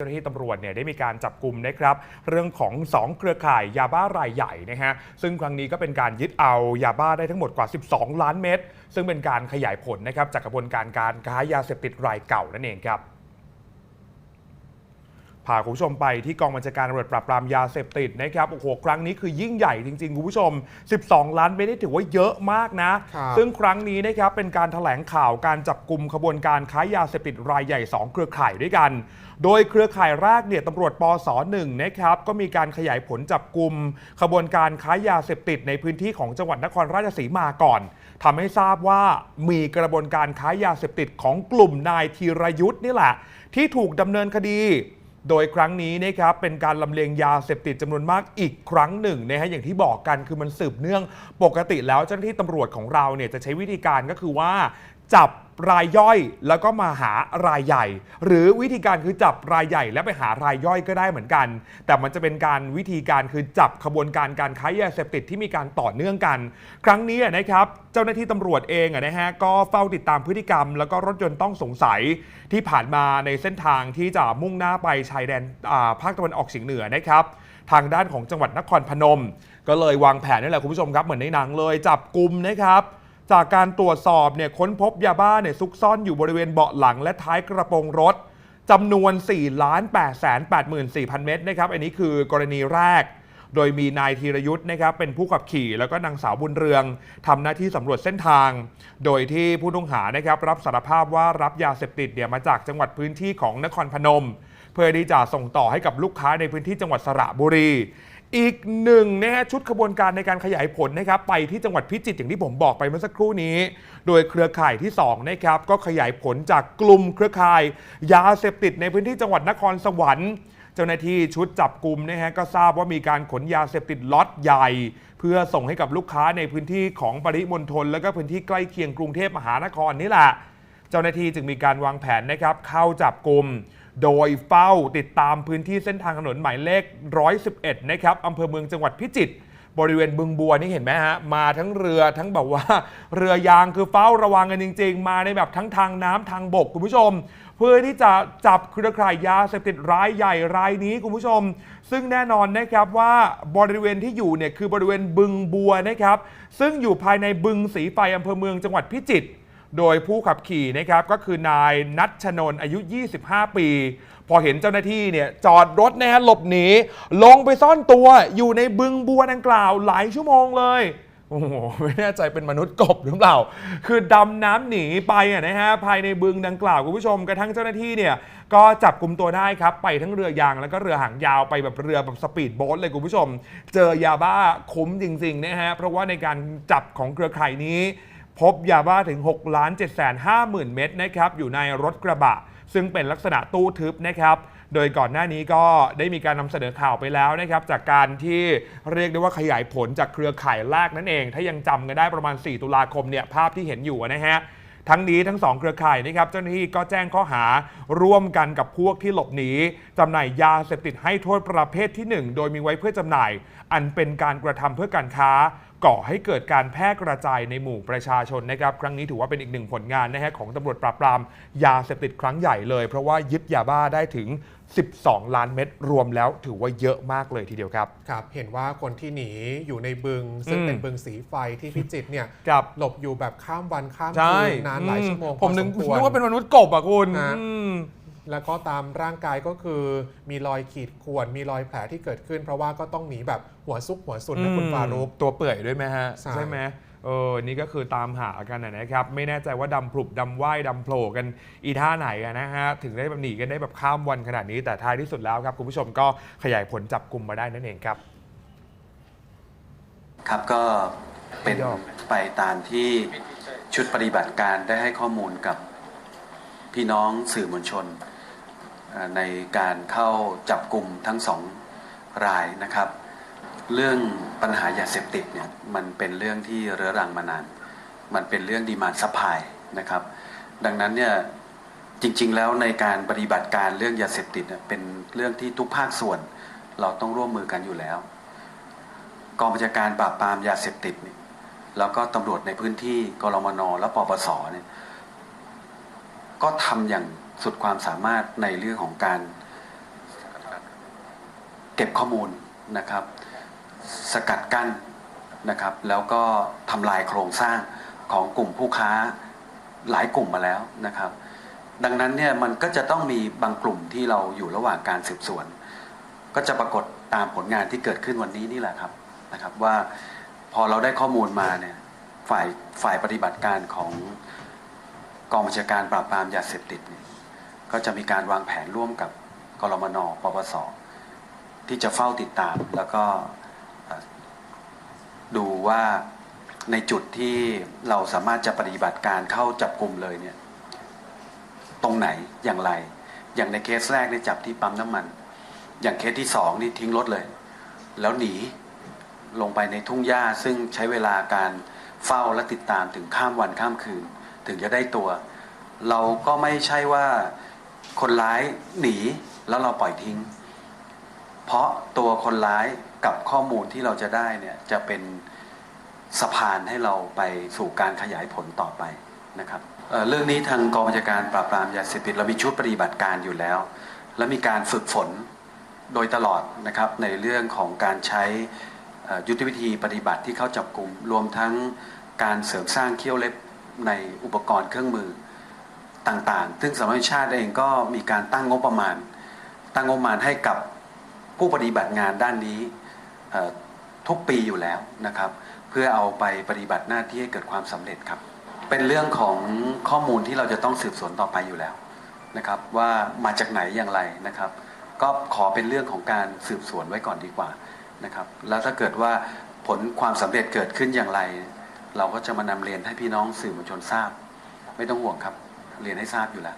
เจ้าหน้าที่ตำรวจเนี่ยได้มีการจับกลุ่มนะครับเรื่องของ 2 เครือข่ายยาบ้ารายใหญ่นะฮะซึ่งครั้งนี้ก็เป็นการยึดเอายาบ้าได้ทั้งหมดกว่า 12 ล้านเม็ดซึ่งเป็นการขยายผลนะครับจากกระบวนการการค้ายาเสพติดรายเก่านั่นเองครับ พาคุณผู้ชมไปที่กองบัญชาการตำรวจปราบปรามยาเสพติดนะครับโอ้โหครั้งนี้คือยิ่งใหญ่จริงๆคุณผู้ชม 12 ล้านเมตรนี่ถือว่าเยอะมากนะ ครับซึ่งครั้งนี้นะครับเป็นการถแถลงข่าวการจับกลุ่มขบวนการค้ายาเสพติดรายใหญ่ 2 เครือข่ายด้วยกัน โดยเครือข่ายแรกเนี่ยตำรวจปศ1นะครับก็มีการขยายผลจับกลุ่มขบวนการค้ายาเสพติดในพื้นที่ของจังหวัดนครราชสีมาก่อนทำให้ทราบว่ามีกระบวนการค้ายาเสพติดของกลุ่มนายธีรยุทธ์นี่แหละ ที่ถูกดำเนินคดี โดยครั้งนี้นะครับเป็นการลำเลียงยาเสพติดจำนวนมากอีกครั้งหนึ่งนะฮะอย่างที่บอกกันคือมันสืบเนื่องปกติแล้วเจ้าหน้าที่ตำรวจของเราเนี่ยจะใช้วิธีการก็คือว่าจับ รายย่อยแล้วก็มาหารายใหญ่ หรือวิธีการคือจับรายใหญ่ แล้วไปหารายย่อยก็ได้เหมือนกัน แต่มันจะเป็นการวิธีการคือจับขบวนการการค้ายาเสพติดที่มีการต่อเนื่องกัน ครั้งนี้นะครับเจ้าหน้าที่ตำรวจเองนะฮะก็เฝ้าติดตามพฤติกรรม แล้วก็รถยนต์ต้องสงสัยที่ผ่านมาในเส้นทางที่จะมุ่งหน้าไปชายแดนภาคตะวันออกเฉียงเหนือนะครับทางด้านของจังหวัดนครพนม ก็เลยวางแผนนี่แหละคุณผู้ชมครับเหมือนในหนังเลยจับกลุ่มนะครับ จากการตรวจสอบเนี่ยค้นพบยาบ้าเนี่ยซุกซ่อนอยู่บริเวณเบาะหลังและท้ายกระโปรงรถจำนวน4 8 8 4 0 0 0 เม็ดนะครับ อันนี้คือกรณีแรก โดยมีนายธีรยุทธ์นะครับเป็นผู้ขับขี่แล้วก็นางสาวบุญเรืองทำหน้าที่สำรวจเส้นทาง โดยที่ผู้ต้องหานะครับรับสารภาพว่ารับยาเสพติดเนี่ยมาจากจังหวัดพื้นที่ของนครพนม เพื่อที่จะส่งต่อให้กับลูกค้าในพื้นที่จังหวัดสระบุรี อีกหนึ่งนะฮะชุดขบวนการในการขยายผลนะครับไปที่จังหวัดพิจิตรอย่างที่ผมบอกไปเมื่อสักครู่นี้ โดยเครือข่ายที่2นะครับก็ขยายผลจากกลุ่มเครือข่าย ยาเสพติดในพื้นที่จังหวัดนครสวรรค์ เจ้าหน้าที่ชุดจับกลุ่มนะฮะก็ทราบว่ามีการขนยาเสพติดล็อตใหญ่ เพื่อส่งให้กับลูกค้าในพื้นที่ของปริมณฑลและก็พื้นที่ใกล้เคียงกรุงเทพมหานครนี่แหละ เจ้าหน้าที่จึงมีการวางแผนนะครับเข้าจับกลุ่ม โดยเฝ้าติดตามพื้นที่เส้นทางถนนหมายเลข 111 นะครับอำเภอเมืองจังหวัดพิจิตรบริเวณบึงบัวนี่เห็นไหมฮะ มาทั้งเรือทั้งแบบว่า เรือยางคือเฝ้าระวังกันจริง ๆ มาในแบบทั้งทางน้ำทางบกคุณผู้ชม เพื่อที่จะจับเครือข่ายยาเสพติดรายใหญ่รายนี้คุณผู้ชม ซึ่งแน่นอนนะครับว่าบริเวณที่อยู่เนี่ยคือบริเวณบึงบัวนะครับ ซึ่งอยู่ภายในบึงสีไฟอำเภอเมืองจังหวัดพิจิตร โดยผู้ขับขี่นะครับก็คือนายนัทชนนอายุ 25 ปี พอเห็นเจ้าหน้าที่เนี่ยจอดรถนะฮะหลบหนี ลงไปซ่อนตัวอยู่ในบึงบัวดังกล่าวหลายชั่วโมงเลยโอ้โหไม่แน่ใจเป็นมนุษย์กบหรือเปล่า คือดำน้ำหนีไปอะนะฮะภายในบึงดังกล่าวคุณผู้ชมกระทั่งเจ้าหน้าที่เนี่ยก็จับกลุ่มตัวได้ครับ ไปทั้งเรือยางแล้วก็เรือหางยาวไปแบบเรือแบบสปีดโบ๊ทเลยคุณผู้ชม เจอยาบ้าคุ้มจริงๆนะฮะเพราะว่าในการจับของเครือข่ายนี้ พบยาบ้าถึง6ล้าน7 5 0 0 0 เม็ดนะครับอยู่ในรถกระบะ ซึ่งเป็นลักษณะตู้ทึบนะครับโดยก่อนหน้านี้ก็ได้มีการนำเสนอข่าวไปแล้วนะครับ จากการที่เรียกได้ว่าขยายผลจากเครือข่ายแรกนั่นเอง ถ้ายังจำกันได้ประมาณ 4 ตุลาคมเนี่ยภาพที่เห็นอยู่นะฮะทั้งนี้ทั้งสองเครือข่ายนะครับเจ้าหน้าที่ก็แจ้งข้อหาร่วมกันกับพวกที่หลบหนีจำหน่ายยาเสพติดให้โทษประเภทที่ 1 โดยมีไว้เพื่อจำหน่าย อันเป็นการกระทำเพื่อการค้า ก่อให้เกิดการแพร่กระจายในหมู่ประชาชนนะครับ ครั้งนี้ถือว่าเป็นอีกหนึ่งผลงานนะฮะของตำรวจปราบปรามยาเสพติดครั้งใหญ่เลย เพราะว่ายึดยาบ้าได้ถึง 12 ล้านเม็ดรวมแล้วถือว่าเยอะมากเลยทีเดียวครับ ครับ เห็นว่าคนที่หนีอยู่ในบึง ซึ่งอืมเป็นบึงสีไฟที่พิจิตรเนี่ยกับหลบอยู่แบบข้ามวันข้ามใช่คืนนานหลายชั่วโมงผมนึกพอสควรนึกว่าเป็นมนุษย์กบอะคุณฮะอืม แล้วก็ตามร่างกายก็คือมีรอยขีดข่วนมีรอยแผลที่เกิดขึ้น เพราะว่าก็ต้องหนีแบบหัวซุกหัวซุนนะคุณฟารุก ตัวเปื่อยด้วยไหมฮะใช่ไหมเออนี่ก็คือตามหากันนะนะครับ ไม่แน่ใจว่าดำพลุบดำว่ายดำโผล่กันอีท่าไหนอะนะฮะ ถึงได้แบบหนีกันได้แบบข้ามวันขนาดนี้แต่ท้ายที่สุดแล้วครับคุณผู้ชมก็ขยายผลจับกลุ่มมาได้นั่นเองครับ ครับก็เป็นยอดไปตามที่ชุดปฏิบัติการได้ให้ข้อมูลกับพี่น้องสื่อมวลชนเอ่อ ในการเข้าจับกลุ่มทั้งสองรายนะครับ เรื่องปัญหายาเสพติดเนี่ยมันเป็นเรื่องที่เรื้อรังมานาน มันเป็นเรื่องดีมานซัพพายนะครับ ดังนั้นเนี่ยจริงๆแล้วในการปฏิบัติการเรื่องยาเสพติดเนี่ยเป็นเรื่องที่ทุกภาคส่วนเราต้องร่วมมือกันอยู่แล้ว กองบัญชาการปราบปรามยาเสพติดเนี่ยแล้วก็ตำรวจในพื้นที่กรมนและปปสเนี่ย ก็ทำอย่างสุดความสามารถในเรื่องของการเก็บข้อมูลนะครับ สกัดกั้นนะครับ แล้วก็ทำลายโครงสร้างของกลุ่มผู้ค้าหลายกลุ่มมาแล้วนะครับ ดังนั้นเนี่ยมันก็จะต้องมีบางกลุ่มที่เราอยู่ระหว่างการสืบสวน ก็จะปรากฏตามผลงานที่เกิดขึ้นวันนี้นี่แหละครับนะครับว่าพอเราได้ข้อมูลมาเนี่ยฝ่ายฝ่ายปฏิบัติการของ กองบัญชาการปราบปรามยาเสพติดเนี่ยก็จะมีการวางแผนร่วมกับกรมนปปสที่จะเฝ้าติดตาม แล้วก็ดูว่าในจุดที่เราสามารถจะปฏิบัติการเข้าจับกลุ่มเลยเนี่ยตรงไหนอย่างไร อย่างในเคสแรกได้จับที่ปั๊มน้ำมัน อย่างเคสที่สองนี่ทิ้งรถเลย แล้วหนีลงไปในทุ่งหญ้าซึ่งใช้เวลาการเฝ้าและติดตามถึงข้ามวันข้ามคืน ถึงจะได้ตัว เราก็ไม่ใช่ว่าคนร้ายหนีแล้วเราปล่อยทิ้ง เพราะตัวคนร้ายกับข้อมูลที่เราจะได้เนี่ยจะเป็นสะพานให้เราไปสู่การขยายผลต่อไปนะครับเเรื่องนี้ทางกองบัญชาการปราบปรามยาเสพติดเรามีชุดปฏิบัติการอยู่แล้ว และมีการฝึกฝนโดยตลอดนะครับในเรื่องของการใช้ยุทธวิธีปฏิบัติที่เข้าจับกลุ่มรวมทั้งการเสริมสร้างเขี้ยวเล็บ ในอุปกรณ์เครื่องมือต่างๆ ซึ่งสำนักงานชาติเองก็มีการตั้งงบประมาณ ตั้งงบประมาณให้กับผู้ปฏิบัติงานด้านนี้ทุกปีอยู่แล้วนะครับ เพื่อเอาไปปฏิบัติหน้าที่ให้เกิดความสำเร็จครับ เป็นเรื่องของข้อมูลที่เราจะต้องสืบสวนต่อไปอยู่แล้วนะครับว่ามาจากไหนอย่างไรนะครับ ก็ขอเป็นเรื่องของการสืบสวนไว้ก่อนดีกว่านะครับแล้วถ้าเกิดว่าผลความสำเร็จเกิดขึ้นอย่างไร เราก็จะมานำเรียนให้พี่น้องสื่อมวลชนทราบ ไม่ต้องห่วงครับ เรียนให้ทราบอยู่แล้ว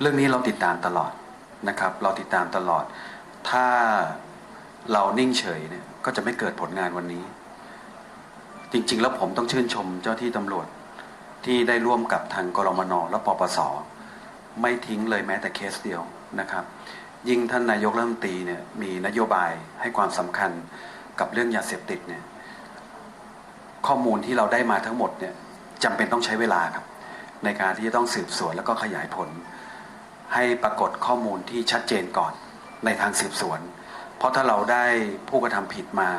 เรื่องนี้เราติดตามตลอดนะครับ เราติดตามตลอด ถ้าเรานิ่งเฉยเนี่ยก็จะไม่เกิดผลงานวันนี้ จริง ๆ แล้วผมต้องชื่นชมเจ้าที่ตำรวจที่ได้ร่วมกับทางกรมนและปปสไม่ทิ้งเลยแม้แต่เคสเดียวนะครับ ยิ่งท่านนายกรัฐมนตรีเนี่ยมีนโยบายให้ความสำคัญกับเรื่องยาเสพติดเนี่ย ข้อมูลที่เราได้มาทั้งหมดเนี่ยจำเป็นต้องใช้เวลาครับ ในการที่จะต้องสืบสวนแล้วก็ขยายผล ให้ปรากฏข้อมูลที่ชัดเจนก่อนในทางสืบสวน เพราะถ้าเราได้ผู้กระทำผิดมา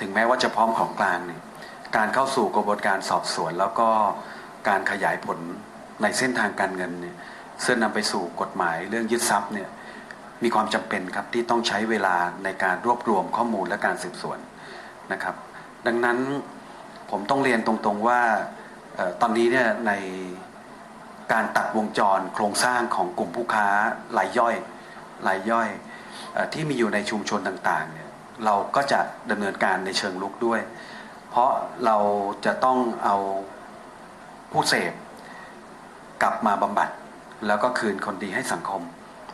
ถึงแม้ว่าจะพร้อมของกลางเนี่ยการเข้าสู่กระบวนการสอบสวน แล้วก็การขยายผลในเส้นทางการเงินเนี่ยซึ่งนำไปสู่กฎหมายเรื่องยึดทรัพย์เนี่ยมีความจำเป็นครับที่ต้องใช้เวลาในการรวบรวมข้อมูลและการสืบสวนนะครับ ดังนั้นผมต้องเรียนตรงๆว่าออตอนนี้เนี่ยในการตัดวงจรโครงสร้างของกลุ่มผู้ค้ารายย่อยรายย่อยออที่มีอยู่ในชุมชนต่างๆเนี่ยเราก็จะดำเนินการในเชิงลุกด้วย เพราะเราจะต้องเอาผู้เสพกลับมาบำบัด แล้วก็คืนคนดีให้สังคม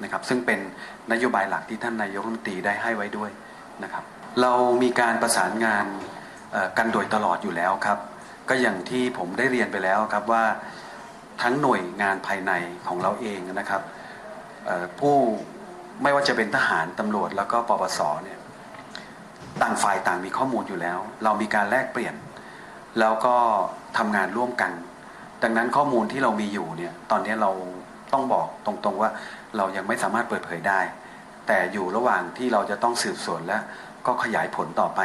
นะครับ ซึ่งเป็นนโยบายหลักที่ท่านนายกรัฐมนตรีได้ให้ไว้ด้วยนะครับ เรามีการประสานงาน กันโดยตลอดอยู่แล้วครับ ก็อย่างที่ผมได้เรียนไปแล้วครับว่าทั้งหน่วยงานภายในของเราเองนะครับผู้ไม่ว่าจะเป็นทหารตำรวจแล้วก็ปปสเนี่ยต่างฝ่ายต่างมีข้อมูลอยู่แล้ว เรามีการแลกเปลี่ยน แล้วก็ทำงานร่วมกัน ดังนั้นข้อมูลที่เรามีอยู่เนี่ยตอนนี้เราต้องบอกตรงๆว่าเรายังไม่สามารถเปิดเผยได้ แต่อยู่ระหว่างที่เราจะต้องสืบสวนและก็ขยายผลต่อไป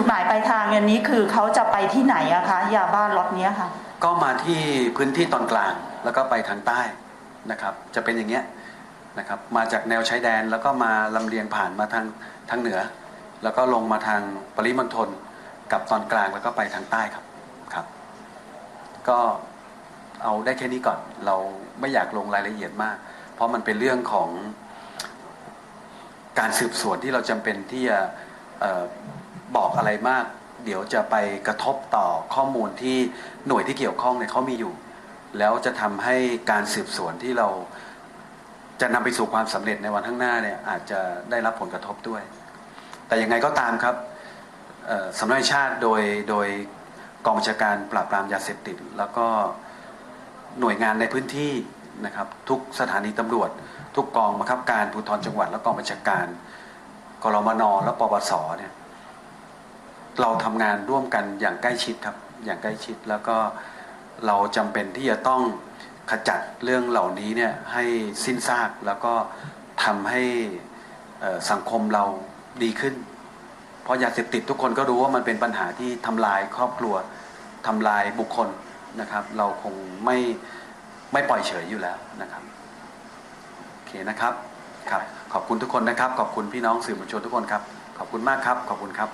จุดหมายปลายทางอันนี้คือเขาจะไปที่ไหนอะคะยาบ้านล็อตเนี้ยค่ะ ก็มาที่พื้นที่ตอนกลางแล้วก็ไปทางใต้นะครับ จะเป็นอย่างเงี้ยนะครับมาจากแนวชายแดนแล้วก็มาลำเลียงผ่านมาทางทางเหนือ แล้วก็ลงมาทางปริมณฑลกับตอนกลางแล้วก็ไปทางใต้ครับครับ ก็เอาได้แค่นี้ก่อนเราไม่อยากลงรายละเอียดมาก เพราะมันเป็นเรื่องของการสืบสวนที่เราจำเป็นที่จะ บอกอะไรมาก เดี๋ยวจะไปกระทบต่อข้อมูลที่หน่วยที่เกี่ยวข้องเนี่ยเขามีอยู่ แล้วจะทำให้การสืบสวนที่เราจะนำไปสู่ความสำเร็จในวันข้างหน้าเนี่ยอาจจะได้รับผลกระทบด้วย แต่ยังไงก็ตามครับสำนักงานชาติโดยโดยกองบัญชาการปราบปรามยาเสพติด แล้วก็หน่วยงานในพื้นที่นะครับทุกสถานีตำรวจ ทุกกองบังคับการภูธรจังหวัด และกองบัญชาการกรมนและปปสเนี่ย เราทำงานร่วมกันอย่างใกล้ชิดครับอย่างใกล้ชิดแล้วก็เราจำเป็นที่จะต้องขจัดเรื่องเหล่านี้เนี่ยให้สิ้นซากแล้วก็ทำให้สังคมเราดีขึ้น เพราะยาเสพติดทุกคนก็รู้ว่ามันเป็นปัญหาที่ทำลายครอบครัวทำลายบุคคลนะครับ เราคงไม่ไม่ปล่อยเฉยอยู่แล้วนะครับโอเคนะครับครับ ขอบคุณทุกคนนะครับ ขอบคุณพี่น้องสื่อมวลชนทุกคนครับ ขอบคุณมากครับ ขอบคุณครับ